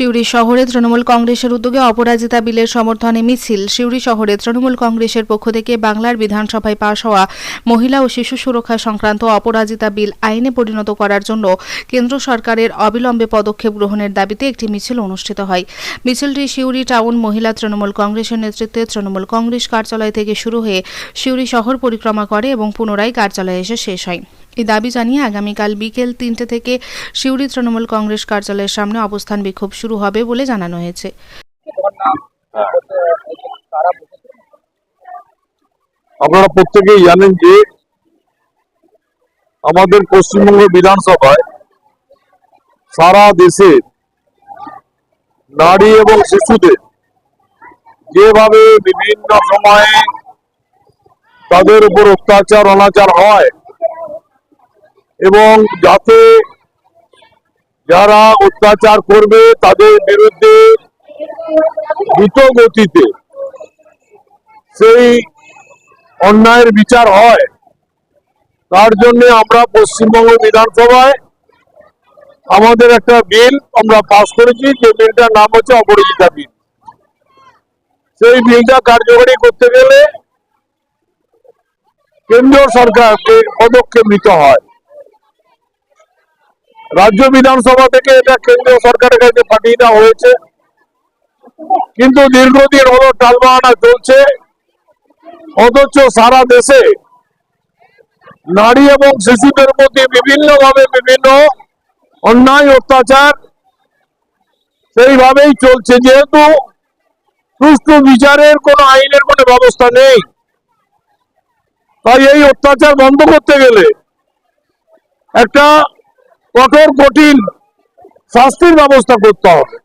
সিউড়ি শহরে তৃণমূল কংগ্রেসের উদ্যোগে অপরাজিতা বিলের সমর্থনে মিছিল। সিউড়ি শহরে তৃণমূল কংগ্রেসের পক্ষ থেকে বাংলার বিধানসভায় পাশ হওয়া মহিলা ও শিশু সুরক্ষা সংক্রান্ত অপরাজিতা বিল আইনে পরিণত করার জন্য কেন্দ্র সরকারের অবিলম্বে পদক্ষেপ গ্রহণের দাবিতে একটি মিছিল অনুষ্ঠিত হয়। মিছিলটি সিউড়ি টাউন মহিলা তৃণমূল কংগ্রেসের নেতৃত্বে তৃণমূল কংগ্রেস কার্যালয় থেকে শুরু হয়ে সিউড়ি শহর পরিক্রমা করে এবং পুনরায় কার্যালয়ে এসে শেষ হয়। এই দাবি জানিয়ে আগামীকাল বিকেল তিনটে থেকে সিউড়ি তৃণমূল কংগ্রেস কার্যালয়ের সামনে অবস্থান বিক্ষোভ শুরু হবে বলে জানানো হয়েছে। আপনারা প্রত্যেকেই জানেন যে আমাদের পশ্চিমবঙ্গ বিধানসভায় সারা দেশে নারী এবং শিশুদের যেভাবে বিভিন্ন সময়ে তাদের উপর অত্যাচার, অনাচার হয় এবং যাতে যারা অত্যাচার করবে তাদের বিরুদ্ধে দ্রুত গতিতে সেই অন্যায়ের বিচার হয়, তার জন্য আমরা পশ্চিমবঙ্গ বিধানসভায় আমাদের একটা বিল আমরা পাস করেছি, যে বিলটার নাম হচ্ছে অপরাজিতা বিল। সেই বিলটা কার্যকরী করতে গেলে কেন্দ্রীয় সরকারকে পদক্ষেপ নিতে হয়। রাজ্য বিধানসভা থেকে এটা কেন্দ্রীয় সরকারের কাছে পাঠিয়ে দেওয়া হয়েছে। কিন্তু দীর্ঘদিন হলো টালবাহানা চলছে। অথচ সারা দেশে নারী এবং শিশুদের মধ্যে বিভিন্ন ভাবে বিভিন্ন অন্যায়, অত্যাচার সেইভাবেই চলছে। যেহেতু সুষ্ঠু বিচারের কোনো আইনের কোনো ব্যবস্থা নেই, তাই এই অত্যাচার বন্ধ করতে গেলে একটা কঠোর, কঠিন শাস্তির ব্যবস্থা করতে হবে।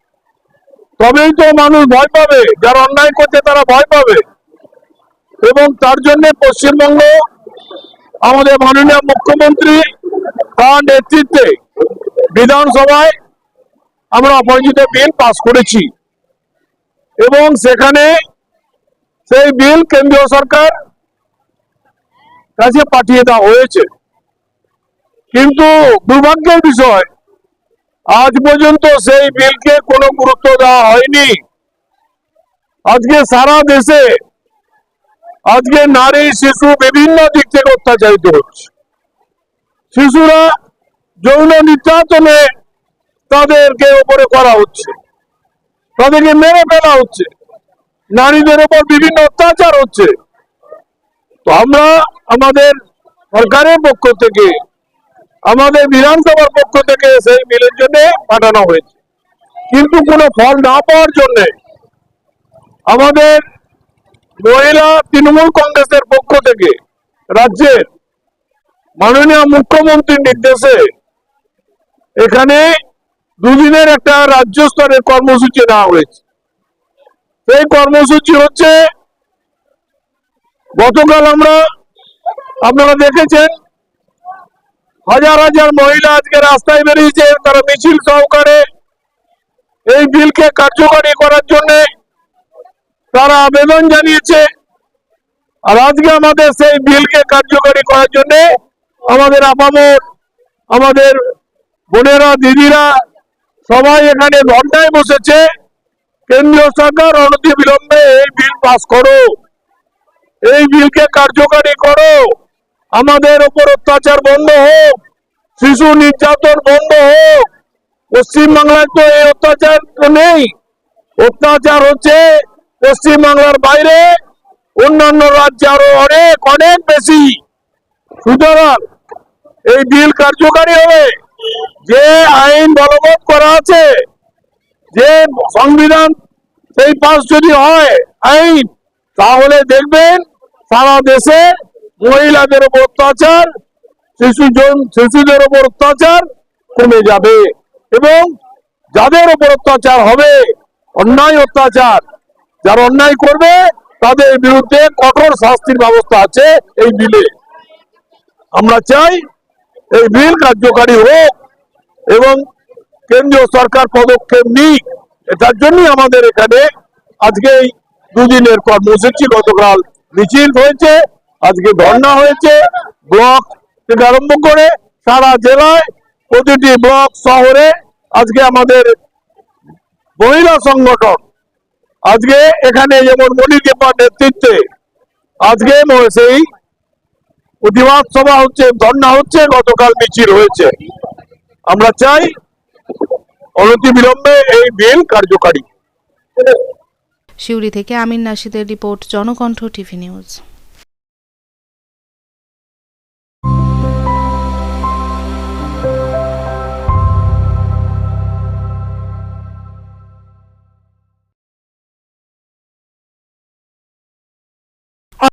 তবেই তো মানুষ ভয় পাবে, যারা অন্যায় করছে তারা ভয় পাবে। এবং তার জন্য পশ্চিমবঙ্গ আমাদের মাননীয় মুখ্যমন্ত্রী তার নেতৃত্বে বিধানসভায় আমরা অপরাজিত বিল পাস করেছি। এবং সেখানে সেই বিল কেন্দ্রীয় সরকার কাছে পাঠিয়ে দেওয়া হয়েছে। কিন্তু দুর্ভাগ্যের বিষয়, আজ পর্যন্ত সেই বিলকে কোনো গুরুত্ব দেওয়া হয়নি। আজকে সারা দেশে আজকে নারী, শিশু বিভিন্ন দিক থেকে অত্যাচারিত হচ্ছে। শিশুরা যৌন নির্যাতনে তাদেরকে ওপরে করা হচ্ছে, তাদেরকে মেরে ফেলা হচ্ছে, নারীদের ওপর বিভিন্ন অত্যাচার হচ্ছে। তো আমরা আমাদের সরকারের পক্ষ থেকে আমাদের বিধানসভার পক্ষ থেকে সেই বিলের জন্য পাঠানো হয়েছে। কিন্তু কোনো ফল না পাওয়ার জন্য আমাদের মহিলা তৃণমূল কংগ্রেসের পক্ষ থেকে রাজ্যের মাননীয় মুখ্যমন্ত্রীর নির্দেশে এখানে দুদিনের একটা রাজ্য স্তরের কর্মসূচি নেওয়া হয়েছে। সেই কর্মসূচি হচ্ছে, গতকাল আমরা, আপনারা দেখেছেন হাজার হাজার মহিলা আজকে রাস্তায় বেরিয়েছে তারা মিছিল সহকারে এই বিলকে কার্যকরী করার জন্য তারা আবেদন জানিয়েছে। আর আজকে আমাদের সেই বিলকে কার্যকরী করার জন্য আমাদের আপামর, আমাদের বোনেরা, দিদিরা সবাই এখানে ঘন্টায় বসেছে। কেন্দ্রীয় সরকার অনতি বিলম্বে এই বিল পাস করো। এই বিলকে কার্যকরী করো। আমাদের ওপর অত্যাচার বন্ধ হোক, শিশু নির্যাতন বন্ধ হোক, পশ্চিমবাংলায় তো এই অত্যাচার নেই। অত্যাচার হচ্ছে পশ্চিমবাংলার বাইরে, অন্যান্য রাজ্যে আরও অনেক অনেক বেশি। সুতরাং এই বিল কার্যকারী হবে। যে আইন বলবৎ করা আছে, যে সংবিধান সেই পাশ যদি হয় আইন, তাহলে দেখবেন সারা দেশে মহিলাদের উপর অত্যাচার, শিশু শিশুদের উপর অত্যাচার কমে যাবে এবং যাদের উপর অত্যাচার হবে, অন্যায় অত্যাচার, যারা অন্যায় করবে, তাদের বিরুদ্ধে কঠোর শাস্তির ব্যবস্থা আছে এই বিলে। আমরা চাই এই বিল কার্যকারী হোক এবং কেন্দ্রীয় সরকার পদক্ষেপ নিক। এটার জন্যই আমাদের এখানে আজকে দুদিনের কর্মসূচি গতকাল মিছিল হয়েছে। আজকে ধর্ণা হয়েছে। ব্লক থেকে আরম্ভ করে সারা জেলায় প্রতিটি ব্লক শহরে আজকে আমাদের মহিলা সংগঠন আজকে এখানে যেমন মনির কেপার নেতৃত্বে আজকে সেই প্রতিবাদ সভা হচ্ছে, ধর্ণা হচ্ছে, গতকাল মিছিল হয়েছে। আমরা চাই অনতি বিলম্বে এই বিল কার্যকারী। সিউড়ি থেকে আমিন নাশিদের রিপোর্ট, জনকণ্ঠ টিভি নিউজ।